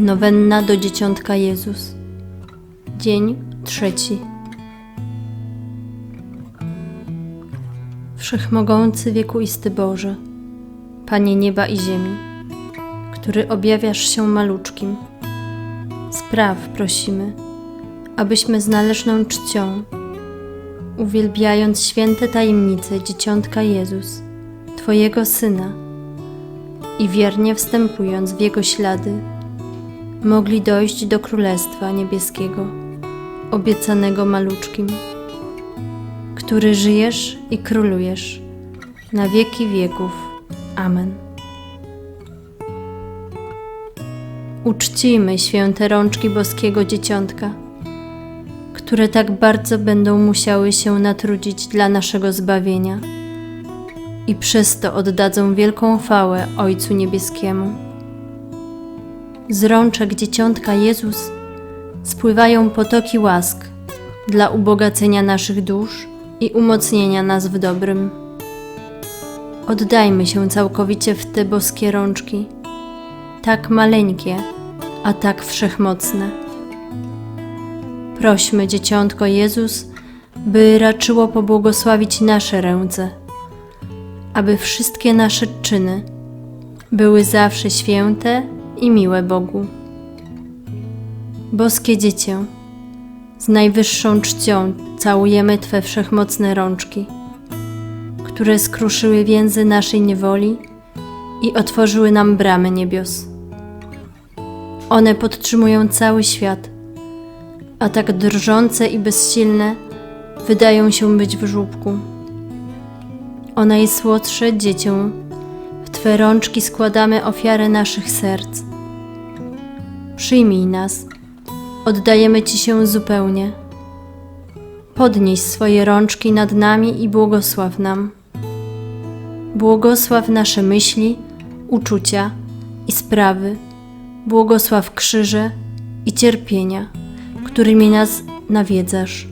Nowenna do Dzieciątka Jezus. Dzień trzeci. Wszechmogący wiekuisty Boże, Panie nieba i ziemi, który objawiasz się maluczkim, spraw prosimy, abyśmy z należną czcią, uwielbiając święte tajemnice Dzieciątka Jezus, Twojego Syna i wiernie wstępując w Jego ślady, mogli dojść do Królestwa Niebieskiego, obiecanego maluczkim, który żyjesz i królujesz na wieki wieków. Amen. Uczcijmy święte rączki boskiego dzieciątka, które tak bardzo będą musiały się natrudzić dla naszego zbawienia i przez to oddadzą wielką chwałę Ojcu Niebieskiemu. Z rączek dzieciątka Jezus spływają potoki łask dla ubogacenia naszych dusz i umocnienia nas w dobrym. Oddajmy się całkowicie w te boskie rączki, tak maleńkie, a tak wszechmocne. Prośmy dzieciątko Jezus, by raczyło pobłogosławić nasze ręce, aby wszystkie nasze czyny były zawsze święte i miłe Bogu. Boskie Dziecię, z najwyższą czcią całujemy Twe wszechmocne rączki, które skruszyły więzy naszej niewoli i otworzyły nam bramy niebios. One podtrzymują cały świat, a tak drżące i bezsilne wydają się być w żłóbku. O najsłodsze dziecię, w Twe rączki składamy ofiarę naszych serc. Przyjmij nas, oddajemy Ci się zupełnie. Podnieś swoje rączki nad nami i błogosław nam. Błogosław nasze myśli, uczucia i sprawy. Błogosław krzyże i cierpienia, którymi nas nawiedzasz,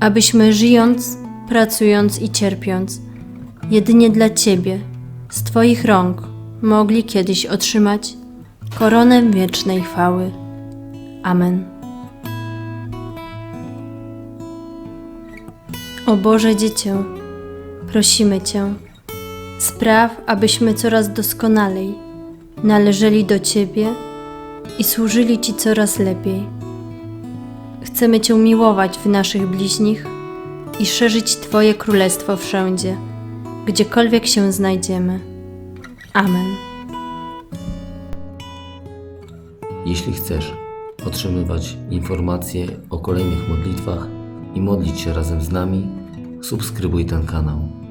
abyśmy żyjąc, pracując i cierpiąc, jedynie dla Ciebie, z Twoich rąk, mogli kiedyś otrzymać koronę wiecznej chwały. Amen. O Boże Dziecię, prosimy Cię, spraw, abyśmy coraz doskonalej należeli do Ciebie i służyli Ci coraz lepiej. Chcemy Cię miłować w naszych bliźnich i szerzyć Twoje królestwo wszędzie, gdziekolwiek się znajdziemy. Amen. Jeśli chcesz otrzymywać informacje o kolejnych modlitwach i modlić się razem z nami, subskrybuj ten kanał.